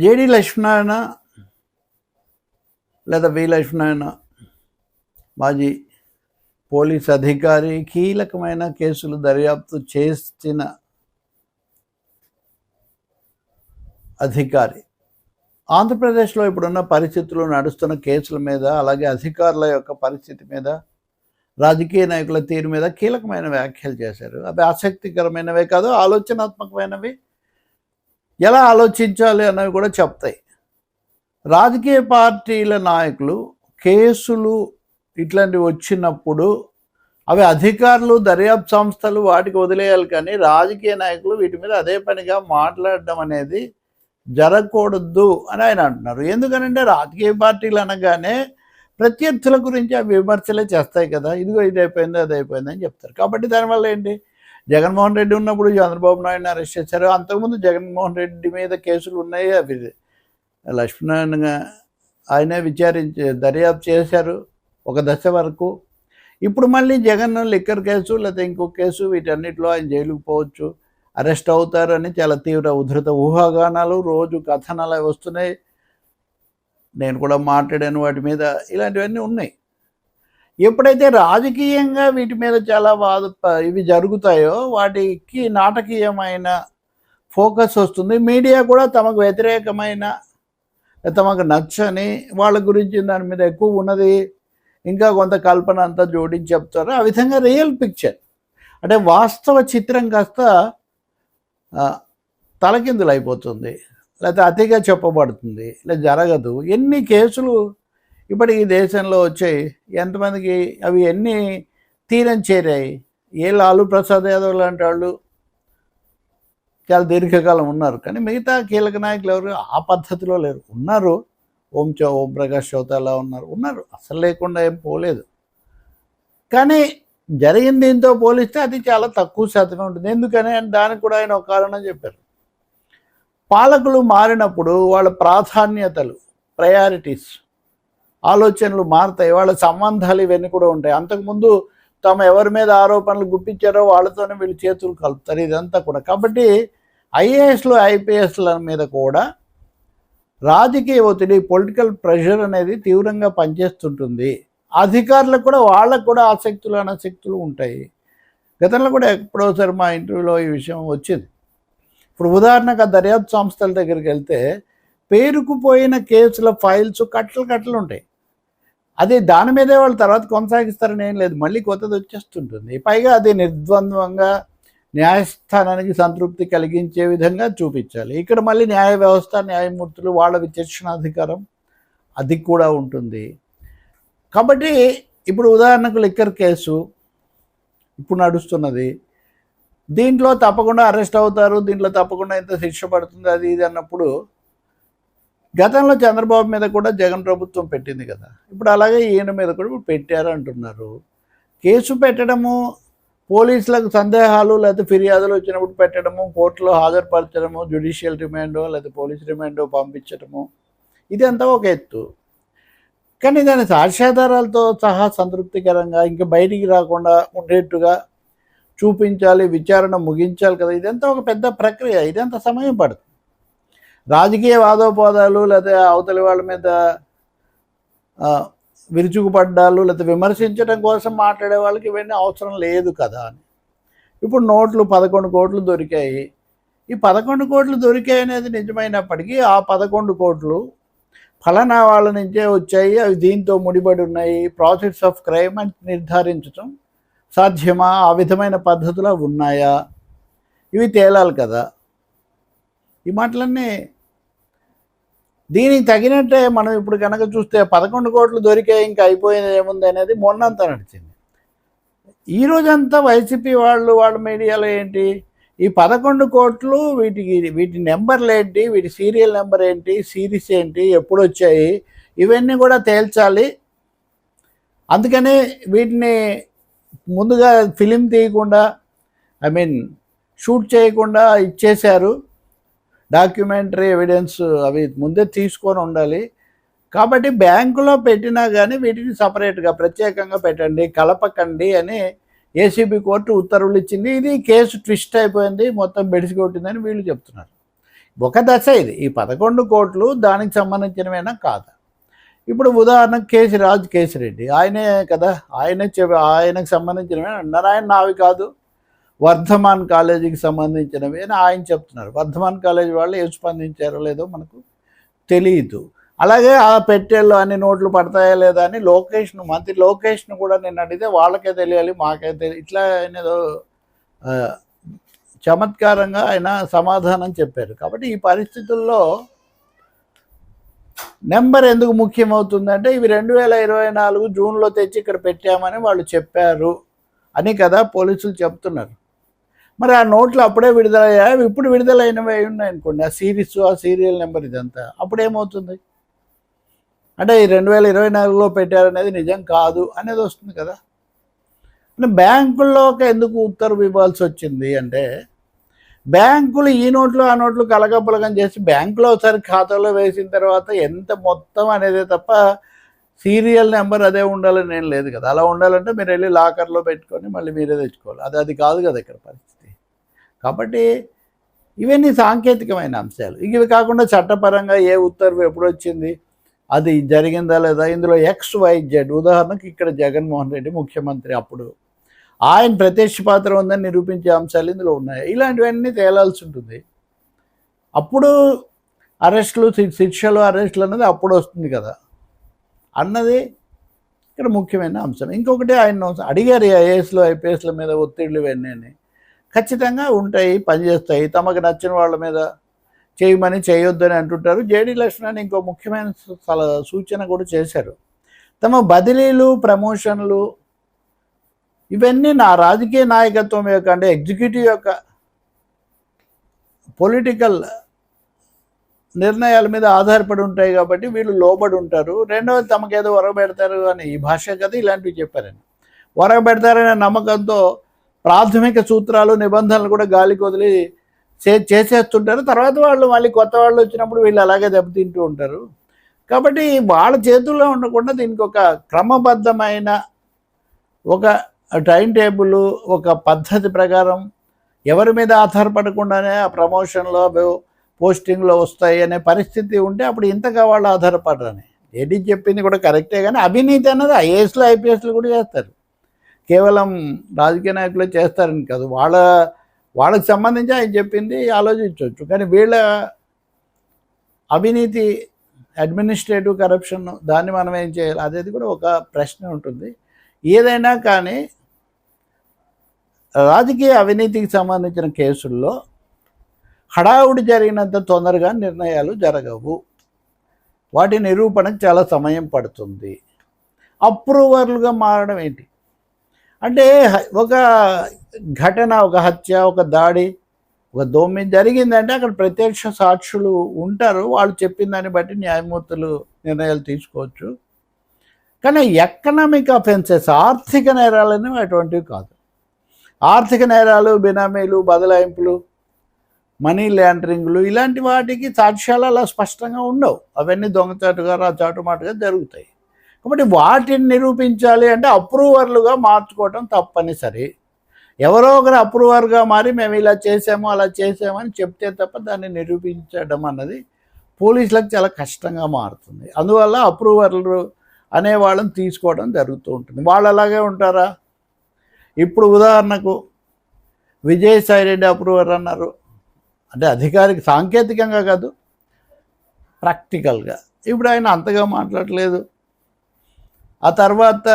JD Lakshminarayana లేదా వి లక్ష్మీనారాయణ మాజీ police అధికారి కీలకమైన కేసులు దర్యాప్తు చేసిన అధికారి. ఆంధ్రప్రదేశ్లో ఇప్పుడున్న పరిస్థితులు నడుస్తున్న కేసుల మీద అలాగే అధికారుల యొక్క పరిస్థితి మీద రాజకీయ నాయకుల తీరు మీద కీలకమైన వ్యాఖ్యలు చేశారు. అవి ఆసక్తికరమైనవే కాదు ఆలోచనాత్మకమైనవి. ఎలా ఆలోచించాలి అన్నవి కూడా చెప్తాయి. రాజకీయ పార్టీల నాయకులు కేసులు ఇట్లాంటివి వచ్చినప్పుడు అవి అధికారులు దర్యాప్తు సంస్థలు వాటికి వదిలేయాలి కానీ రాజకీయ నాయకులు వీటి మీద అదే పనిగా మాట్లాడడం అనేది జరగకూడదు అని ఆయన అంటున్నారు. ఎందుకనంటే రాజకీయ పార్టీలు అనగానే ప్రత్యర్థుల గురించి అవి విమర్శలే చేస్తాయి కదా. ఇదిగో ఇది అయిపోయింది అది అయిపోయింది అని చెప్తారు. కాబట్టి దానివల్ల ఏంటి? జగన్మోహన్ రెడ్డి ఉన్నప్పుడు చంద్రబాబు నాయుడుని అరెస్ట్ చేశారు. అంతకుముందు జగన్మోహన్ రెడ్డి మీద కేసులు ఉన్నాయి అవి. లక్ష్మీనారాయణ ఆయనే విచారించి దర్యాప్తు చేశారు ఒక దశ వరకు. ఇప్పుడు మళ్ళీ జగన్ లిక్కర్ కేసు లేకపోతే ఇంకో కేసు వీటన్నిటిలో ఆయన జైలుకు పోవచ్చు అరెస్ట్ అవుతారని చాలా తీవ్ర ఉధృత ఊహాగానాలు రోజు కథనాలు వస్తున్నాయి. నేను కూడా మాట్లాడాను వాటి మీద. ఇలాంటివన్నీ ఉన్నాయి. ఎప్పుడైతే రాజకీయంగా వీటి మీద చాలా వాద ఇవి జరుగుతాయో వాటికి నాటకీయమైన ఫోకస్ వస్తుంది. మీడియా కూడా తమకు వ్యతిరేకమైన తమకు నచ్చని వాళ్ళ గురించి దాని మీద ఎక్కువ ఉన్నది. ఇంకా కొంత కల్పన అంతా జోడించి చెప్తారు. ఆ విధంగా రియల్ పిక్చర్ అంటే వాస్తవ చిత్రం కాస్త తలకిందులు అయిపోతుంది లేకపోతే అతిగా చెప్పబడుతుంది. లేదా జరగదు. ఎన్ని కేసులు ఇప్పుడు ఈ దేశంలో వచ్చాయి ఎంతమందికి అవి ఎన్ని తీరం చేరాయి? ఏ లాలు ప్రసాద్ యాదవ్ లాంటి వాళ్ళు చాలా దీర్ఘకాలం ఉన్నారు. కానీ మిగతా కీలక నాయకులు ఎవరు ఆ పద్ధతిలో లేరు. ఉన్నారు. ఓం చౌ ఓం ప్రకాష్ చౌతాలా ఉన్నారు. ఉన్నారు. అసలు లేకుండా ఏం పోలేదు. కానీ జరిగిన దీంతో పోలిస్తే అది చాలా తక్కువ శాతమే ఉంటుంది. ఎందుకని? దానికి కూడా ఆయన ఒక కారణం చెప్పారు. పాలకులు మారినప్పుడు వాళ్ళ ప్రాధాన్యతలు ప్రయారిటీస్ ఆలోచనలు మారుతాయి వాళ్ళ సంబంధాలు ఇవన్నీ కూడా ఉంటాయి. అంతకుముందు తమ ఎవరి మీద ఆరోపణలు గుప్పించారో వాళ్ళతోనే వీళ్ళు చేతులు కలుపుతారు ఇదంతా కూడా. కాబట్టి ఐఏఎస్లు ఐపీఎస్ల మీద కూడా రాజకీయ ఒత్తిడి పొలిటికల్ ప్రెషర్ అనేది తీవ్రంగా పనిచేస్తుంటుంది. అధికారులకు కూడా వాళ్ళకు కూడా ఆసక్తులు అనశక్తులు ఉంటాయి. గతంలో కూడా ఎప్పుడోసారి మా ఇంటర్వ్యూలో ఈ విషయం వచ్చింది. ఇప్పుడు ఉదాహరణకు దర్యాప్తు సంస్థల దగ్గరికి వెళ్తే పేరుకుపోయిన కేసుల ఫైల్స్ కట్టలు కట్టలు ఉంటాయి. అది దాని మీదే వాళ్ళు తర్వాత కొనసాగిస్తారని ఏం లేదు. మళ్ళీ కొత్తది వచ్చేస్తుంటుంది. పైగా అది నిర్ద్వంద్వంగా న్యాయస్థానానికి సంతృప్తి కలిగించే విధంగా చూపించాలి. ఇక్కడ మళ్ళీ న్యాయ వ్యవస్థ న్యాయమూర్తులు వాళ్ళ విచక్షణాధికారం అది కూడా ఉంటుంది. కాబట్టి ఇప్పుడు ఉదాహరణకు లిక్కర్ కేసు ఇప్పుడు నడుస్తున్నది. దీంట్లో తప్పకుండా అరెస్ట్ అవుతారు. దీంట్లో తప్పకుండా ఇంత శిక్ష పడుతుంది అది ఇది అన్నప్పుడు గతంలో చంద్రబాబు మీద కూడా జగన్ ప్రభుత్వం పెట్టింది కదా. ఇప్పుడు అలాగే ఈయన మీద కూడా ఇప్పుడు పెట్టారు అంటున్నారు. కేసు పెట్టడము పోలీసులకు సందేహాలు లేకపోతే ఫిర్యాదులు వచ్చినప్పుడు పెట్టడము కోర్టులో హాజరుపరచడము జ్యుడిషియల్ రిమాండో లేకపోతే పోలీస్ రిమాండో పంపించడము ఇదంతా ఒక ఎత్తు. కానీ దాని సాక్ష్యాధారాలతో సహా సంతృప్తికరంగా ఇంకా బయటికి రాకుండా ఉండేట్టుగా చూపించాలి విచారణ ముగించాలి కదా. ఇదంతా ఒక పెద్ద ప్రక్రియ. ఇదంతా సమయం పడుతుంది. రాజకీయ వాదోపాదాలు లేకపోతే అవతలి వాళ్ళ మీద విరుచుకుపడ్డాలు లేకపోతే విమర్శించడం కోసం మాట్లాడే వాళ్ళకి ఇవన్నీ అవసరం లేదు కదా అని. ఇప్పుడు నోట్లు పదకొండు కోట్లు దొరికాయి. ఈ పదకొండు కోట్లు దొరికాయి అనేది నిజమైనప్పటికీ ఆ పదకొండు కోట్లు ఫలానా వాళ్ళ నుంచే వచ్చాయి. అవి దీంతో ముడిపడి ఉన్నాయి. ప్రాసెస్ ఆఫ్ క్రైమ్ అని నిర్ధారించడం సాధ్యమా? ఆ విధమైన పద్ధతులు ఉన్నాయా? ఇవి తేలాలి కదా. ఈ మాటలన్నీ దీనికి తగినట్టే మనం ఇప్పుడు కనుక చూస్తే పదకొండు కోట్లు దొరికే ఇంకా అయిపోయింది ఏముంది అనేది మొన్నంతా నడిచింది. ఈ రోజంతా వైసీపీ వాళ్ళు వాళ్ళ మీడియాలో ఏంటి? ఈ పదకొండు కోట్లు వీటికి వీటి నెంబర్లు ఏంటి? వీటి సీరియల్ నెంబర్ ఏంటి? సిరీస్ ఏంటి? ఎప్పుడు వచ్చాయి? ఇవన్నీ కూడా తేల్చాలి. అందుకని వీటిని ముందుగా ఫిలిం తీయకుండా ఐ మీన్ షూట్ చేయకుండా ఇచ్చేశారు. డాక్యుమెంటరీ ఎవిడెన్స్ అవి ముందే తీసుకొని ఉండాలి. కాబట్టి బ్యాంకులో పెట్టినా కానీ వీటిని సపరేట్గా ప్రత్యేకంగా పెట్టండి కలపకండి అని ఏసీబీ కోర్టు ఉత్తర్వులు ఇచ్చింది. ఇది కేసు ట్విస్ట్ అయిపోయింది మొత్తం బెడిసి కొట్టిందని వీళ్ళు చెప్తున్నారు. ఒక దశ ఇది. ఈ పదకొండు కోట్లు దానికి సంబంధించినవేనా కాదు? ఇప్పుడు ఉదాహరణకు కేసీ రాజు కేసిరెడ్డి. ఆయనే కదా ఆయనే చె ఆయనకు సంబంధించినవి అన్నారు. ఆయన నావి కాదు. వర్ధమాన్ కాలేజీకి సంబంధించినవి అని ఆయన చెప్తున్నారు. వర్ధమాన్ కాలేజీ వాళ్ళు ఏం స్పందించారో లేదో మనకు తెలియదు అలాగే ఆ పెట్టేళ్ళు అన్ని నోట్లు పడతాయా లేదా అని లోకేష్ను మంత్రి లోకేష్ను కూడా నేను అడిగితే వాళ్ళకే తెలియాలి మాకే తెలియదు ఇట్లా ఆయన ఏదో చమత్కారంగా ఆయన సమాధానం చెప్పారు. కాబట్టి ఈ పరిస్థితుల్లో నెంబర్ ఎందుకు ముఖ్యమవుతుందంటే ఇవి రెండు వేల ఇరవై నాలుగు జూన్లో తెచ్చి ఇక్కడ పెట్టామని వాళ్ళు చెప్పారు అని కదా పోలీసులు చెప్తున్నారు. మరి ఆ నోట్లు అప్పుడే విడుదలయ్యా ఇప్పుడు విడుదలైనవి ఉన్నాయి అనుకోండి. ఆ సిరీస్ ఆ సీరియల్ నెంబర్ ఇదంతా. అప్పుడు ఏమవుతుంది? అంటే ఈ రెండు వేల ఇరవై నాలుగులో పెట్టారనేది నిజం కాదు అనేది వస్తుంది కదా. అంటే బ్యాంకుల్లోకి ఎందుకు ఉత్తర్వు ఇవ్వాల్సి వచ్చింది అంటే బ్యాంకులు ఈ నోట్లు ఆ నోట్లు కలగపలగం చేసి బ్యాంకులో ఒకసారి ఖాతాలో వేసిన తర్వాత ఎంత మొత్తం అనేది తప్ప సీరియల్ నెంబర్ అదే ఉండాలని ఏం లేదు కదా. అలా ఉండాలంటే మీరు వెళ్ళి లాకర్లో పెట్టుకొని మళ్ళీ మీరే తెచ్చుకోవాలి. అది అది కాదు కదా ఇక్కడ పరిస్థితి. కాబట్టి ఇవన్నీ సాంకేతికమైన అంశాలు. ఇవి కాకుండా చట్టపరంగా ఏ ఉత్తర్వు ఎప్పుడు వచ్చింది అది జరిగిందా లేదా ఇందులో ఎక్స్ వై జెడ్ ఉదాహరణకు ఇక్కడ జగన్మోహన్ రెడ్డి ముఖ్యమంత్రి అప్పుడు. ఆయన ప్రత్యక్ష పాత్ర ఉందని నిరూపించే అంశాలు ఇందులో ఉన్నాయి. ఇలాంటివన్నీ తేలాల్సి ఉంటుంది. అప్పుడు అరెస్టులు శిక్షలు అరెస్టులు అన్నది అప్పుడు వస్తుంది కదా. అన్నది ఇక్కడ ముఖ్యమైన అంశం. ఇంకొకటి ఆయన అడిగారు ఐఏఎస్లు ఐపీఎస్ల మీద ఒత్తిళ్ళు ఇవన్నీ అని. ఖచ్చితంగా ఉంటాయి పనిచేస్తాయి. తమకు నచ్చిన వాళ్ళ మీద చేయమని చేయొద్దని అంటుంటారు. జేడీ లక్ష్మణ్ ఇంకో ముఖ్యమైన సూచన కూడా చేశారు. తమ బదిలీలు ప్రమోషన్లు ఇవన్నీ నా రాజకీయ నాయకత్వం యొక్క అంటే ఎగ్జిక్యూటివ్ యొక్క పొలిటికల్ నిర్ణయాల మీద ఆధారపడి ఉంటాయి కాబట్టి వీళ్ళు లోబడి ఉంటారు. రెండవది తమకేదో వరగబెడతారు అని ఈ భాష కదా ఇలాంటివి చెప్పారని. వరగబెడతారనే నమ్మకంతో ప్రాథమిక సూత్రాలు నిబంధనలు కూడా గాలికి వదిలి చే చేసేస్తుంటారు. తర్వాత వాళ్ళు మళ్ళీ కొత్త వాళ్ళు వచ్చినప్పుడు వీళ్ళు అలాగే దెబ్బతింటూ ఉంటారు. కాబట్టి వాళ్ళ చేతుల్లో ఉండకుండా దీనికి ఒక క్రమబద్ధమైన ఒక టైం టేబుల్ ఒక పద్ధతి ప్రకారం ఎవరి మీద ఆధారపడకుండానే ఆ ప్రమోషన్లో పోస్టింగ్లో వస్తాయి అనే పరిస్థితి ఉంటే అప్పుడు ఇంతగా వాళ్ళు ఆధారపడరని. ఏడీ చెప్పింది కూడా కరెక్టే కానీ అవినీతి అన్నది ఐఏఎస్లు ఐపీఎస్లు కూడా చేస్తారు. కేవలం రాజకీయ నాయకులు చేస్తారని కాదు. వాళ్ళ వాళ్ళకి సంబంధించి ఆయన చెప్పింది ఆలోచించవచ్చు. కానీ వీళ్ళ అవినీతి అడ్మినిస్ట్రేటివ్ కరప్షన్ దాన్ని మనం ఏం చేయాలి? అనేది కూడా ఒక ప్రశ్న ఉంటుంది. ఏదైనా కానీ రాజకీయ అవినీతికి సంబంధించిన కేసుల్లో హడావుడి జరిగినంత తొందరగా నిర్ణయాలు జరగవు. వాటి నిరూపణకు చాలా సమయం పడుతుంది. అప్రూవర్లుగా మారడం ఏంటి? అంటే ఒక ఘటన ఒక హత్య ఒక దాడి ఒక దోమి జరిగిందంటే అక్కడ ప్రత్యక్ష సాక్షులు ఉంటారు. వాళ్ళు చెప్పిన దాన్ని బట్టి న్యాయమూర్తులు నిర్ణయాలు తీసుకోవచ్చు. కానీ ఎకనామిక్ అఫెన్సెస్ ఆర్థిక నేరాలు అనేవి అటువంటివి కాదు. ఆర్థిక నేరాలు బినామీలు బదలాయింపులు మనీ ల్యాండరింగ్లు ఇలాంటి వాటికి సాక్ష్యాలు అలా స్పష్టంగా ఉండవు. అవన్నీ దొంగచాటుగా రాచాటుమాటుగా జరుగుతాయి. కాబట్టి వాటిని నిరూపించాలి అంటే అప్రూవర్లుగా మార్చుకోవటం తప్పనిసరి. ఎవరో ఒకరు అప్రూవర్గా మారి మేము ఇలా చేసాము అలా చేసామని చెప్తే తప్ప దాన్ని నిరూపించడం అన్నది పోలీసులకు చాలా కష్టంగా మారుతుంది. అందువల్ల అప్రూవర్లు అనే వాళ్ళని తీసుకోవడం జరుగుతూ ఉంటుంది. వాళ్ళు అలాగే ఉంటారా? ఇప్పుడు ఉదాహరణకు విజయసాయి రెడ్డి అప్రూవర్ అన్నారు. అంటే అధికారిక సాంకేతికంగా కాదు ప్రాక్టికల్గా. ఇప్పుడు ఆయన అంతగా మాట్లాడలేదు. ఆ తర్వాత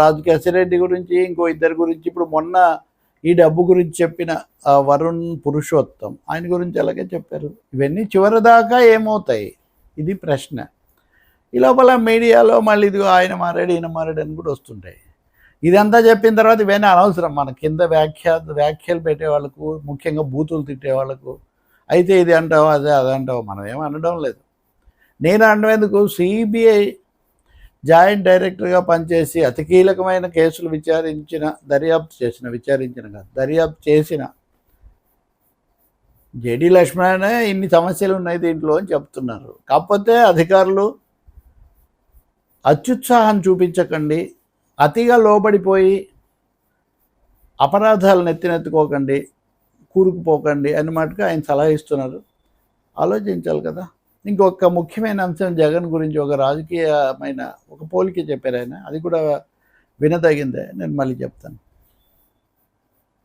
రాజు కేశరెడ్డి గురించి ఇంకో ఇద్దరి గురించి ఇప్పుడు మొన్న ఈ డబ్బు గురించి చెప్పిన వరుణ్ పురుషోత్తం ఆయన గురించి అలాగే చెప్పారు? ఇవన్నీ చివరి దాకా ఏమవుతాయి? ఇది ప్రశ్న. ఈ లోపల మీడియాలో మళ్ళీ ఇదిగో ఆయన మారాడు ఈయన మారాడు అని కూడా వస్తుంటాయి. ఇదంతా చెప్పిన తర్వాత ఇవన్నీ అనవసరం. మన కింద వ్యాఖ్య వ్యాఖ్యలు పెట్టే వాళ్ళకు ముఖ్యంగా బూతులు తిట్టే వాళ్ళకు అయితే ఇది అంటావు అదే అదే అంటావు మనం ఏం అనడం లేదు. నేను అనడం సిబిఐ జాయింట్ డైరెక్టర్గా పనిచేసి అతి కీలకమైన కేసులు విచారించిన దర్యాప్తు చేసిన విచారించిన కాదు దర్యాప్తు చేసిన జేడి లక్ష్మణనే ఇన్ని సమస్యలు ఉన్నాయి దీంట్లో అని చెప్తున్నారు. కాకపోతే అధికారులు అత్యుత్సాహం చూపించకండి అతిగా లోబడిపోయి అపరాధాలను ఎత్తినెత్తుకోకండి కూరుకుపోకండి అని మటుకు ఆయన సలహా ఇస్తున్నారు. ఆలోచించాలి కదా. ఇంకొక ముఖ్యమైన అంశం జగన్ గురించి ఒక రాజకీయమైన ఒక పోలిక చెప్పారు ఆయన. అది కూడా వినదగిందే. నేను మళ్ళీ చెప్తాను.